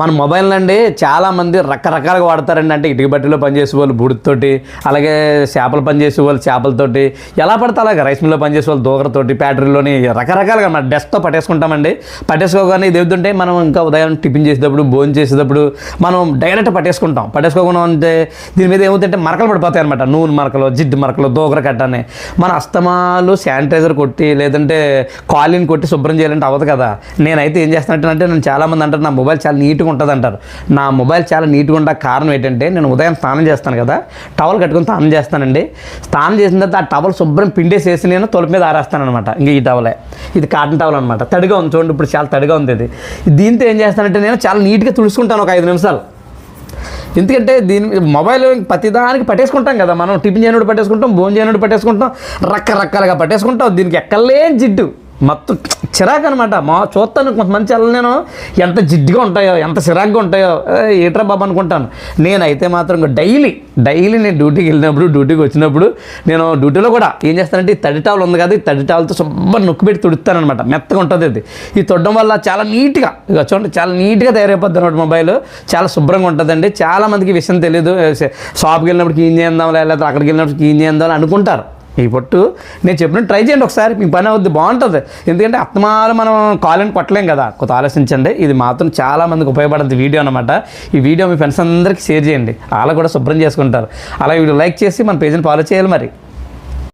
మన మొబైల్ అండి చాలామంది రకరకాలుగా వాడతారండి. అంటే ఇటుక బట్టిలో పనిచేసే వాళ్ళు బుడితోటి అలాగే చేపలు పనిచేసే వాళ్ళు చేపలతోటి ఎలా పడితే అలాగే రైస్ మిల్లో పనిచేసే వాళ్ళు దూకరతోటి బ్యాటరీలోని రకరకాలుగా మన డెస్క్తో పట్టేసుకుంటామండి. పట్టేసుకోగానే ఇది ఏమిటంటే మనం ఇంకా ఉదయం టిఫిన్ చేసేటప్పుడు భోజనం చేసేటప్పుడు మనం డైరెక్ట్ పట్టేసుకుంటాం. పట్టేసుకోకుండా ఉంటే దీని మీద ఏమవుతుంటే మరకలు పడిపోతాయి అనమాట నూనె మరకలు జిడ్డు మరకలు దూకర కట్టని మన అస్తమాలు శానిటైజర్ కొట్టి లేదంటే కాలిన్ కొట్టి శుభ్రం చేయాలంటే అవ్వదు కదా. నేనైతే ఏం చేస్తానంటే నేను చాలామంది అంటారు నా మొబైల్ చాలా నీట్గా ఉంటుంది అంటారు నా మొబైల్ చాలా నీట్గా ఉండ కారణం ఏంటంటే నేను ఉదయం స్నానం చేస్తాను కదా టవల్ కట్టుకుని స్నానం చేస్తానండి. స్నానం చేసిన తర్వాత ఆ టవల్ శుభ్రం పిండేసేసి నేను తొలుపు మీద ఆరేస్తాను అనమాట ఇంక ఈ టవలే. ఇది కాటన్ టవల్ అనమాట తడిగా ఉంది చూడండి ఇప్పుడు చాలా తడిగా ఉంది ఇది. దీంతో ఏం చేస్తానంటే నేను చాలా నీట్గా తుడుచుకుంటాను ఒక ఐదు నిమిషాలు. ఎందుకంటే దీని మొబైల్ ప్రతిదానికి పట్టేసుకుంటాం కదా మనం టిఫిన్ చేయనప్పుడు పట్టేసుకుంటాం భోజనం చేయనప్పుడు పట్టేసుకుంటాం రకరకాలుగా పట్టేసుకుంటాం. దీనికి ఎక్కలేని జిడ్డు. మొత్తం చిరాకు అనమాట మా చూస్తాను కొంతమంది చాలా నేను. ఎంత జిడ్డుగా ఉంటాయో ఎంత చిరాకుగా ఉంటాయో. ఏట్రా బాబు అనుకుంటాను. నేనైతే మాత్రం డైలీ డైలీ నేను డ్యూటీకి వెళ్ళినప్పుడు డ్యూటీకి వచ్చినప్పుడు నేను డ్యూటీలో కూడా ఏం చేస్తానంటే ఈ తడి టవల్ ఉంది కదా ఈ తడి టవల్తో శుభ్రం నొక్కు పెట్టి తుడుతానమాట మెత్తగా ఉంటుంది అది. ఇది తొడడం వల్ల చాలా నీట్గా ఇక చూడండి చాలా నీట్గా తయారైపోద్ది అనమాట మొబైల్. చాలా శుభ్రంగా ఉంటుందండి. చాలామందికి విషయం తెలియదు షాప్కి వెళ్ళినప్పుడు క్లీన్ చేద్దాం లేకపోతే అక్కడికి వెళ్ళినప్పుడు క్లీన్ చేద్దాం అనుకుంటారు. ఈ పొట్టు నేను చెప్పినట్టు ట్రై చేయండి ఒకసారి మీ పని అవుద్ది బాగుంటుంది. ఎందుకంటే అత్తమాలు మనం కాలని పట్టలేం కదా. కొంత ఆలోచించండి ఇది మాత్రం చాలామందికి ఉపయోగపడద్ది వీడియో అనమాట ఈ వీడియో మీ ఫ్రెండ్స్ అందరికీ షేర్ చేయండి వాళ్ళు కూడా శుభ్రం చేసుకుంటారు. అలా వీడియో లైక్ చేసి మన పేజీని ఫాలో చేయాలి మరి.